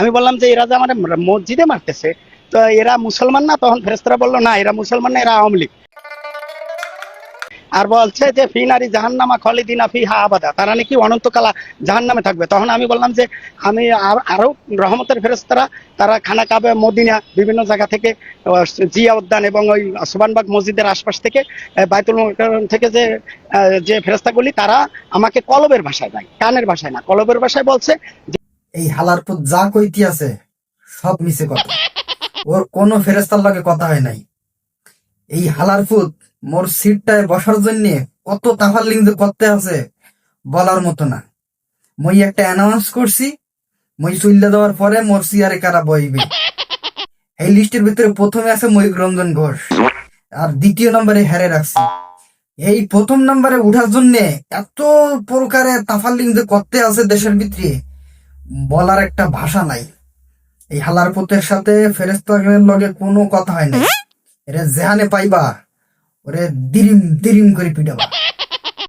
আমি বললাম যে এরা যে আমার মসজিদে মারতেছে, তো এরা মুসলমান না? তখন ফেরেস্তারা বলল, না, এরা মুসলমান না, এরা আওয়ামী লীগ। আর বলছে যে, ফি নারী জাহান্নামা খলিদিনা ফি হা আবাদা। তারা নাকি অনন্তকালা জাহান্নামে থাকবে। তখন আমি বললাম যে, আমি আর- রহমতের ফেরেস্তারা তারা খানা কাবে, মদিনা, বিভিন্ন জায়গা থেকে জিয়া উদ্যান এবং ওই সুবানবাগ মসজিদের আশপাশ থেকে বাইতুল থেকে যে যে ফেরেস্তাগুলি তারা আমাকে কলবের ভাষায় দেয় কানের ভাষায় না। কলবের ভাষায় বলছে এই হালার পুত যা কইতি আছে, সব মিছে কথা। ওর কোনো ফেরেস্তার লগে কথা হয় নাই। এই হালার ফুত মোর সিটটায় বসার জন্য কত তাফালিং যে করতে আছে, বলার মতো না। মই একটা অ্যানাউন্স করছি, মই চুল্লা দেওয়ার পরে মোর সিয়ারে কারা বইবে। এই লিস্টের ভিতরে প্রথমে আছে ময়ূক রঞ্জন ঘোষ। আর দ্বিতীয় নম্বরে হেরে রাখছি। এই প্রথম নম্বরে উঠার জন্য এত প্রকারে তাফালিং যে করতে আছে দেশের ভিতরে বলার একটা ভাষা নাই। এই হালার পুতের সাথে ফেরেস্তাগণের লগে কোনো কথা হয় না এরে জেহানে পাইবা ওরে দিরিম দিরিম করে পিটাবা।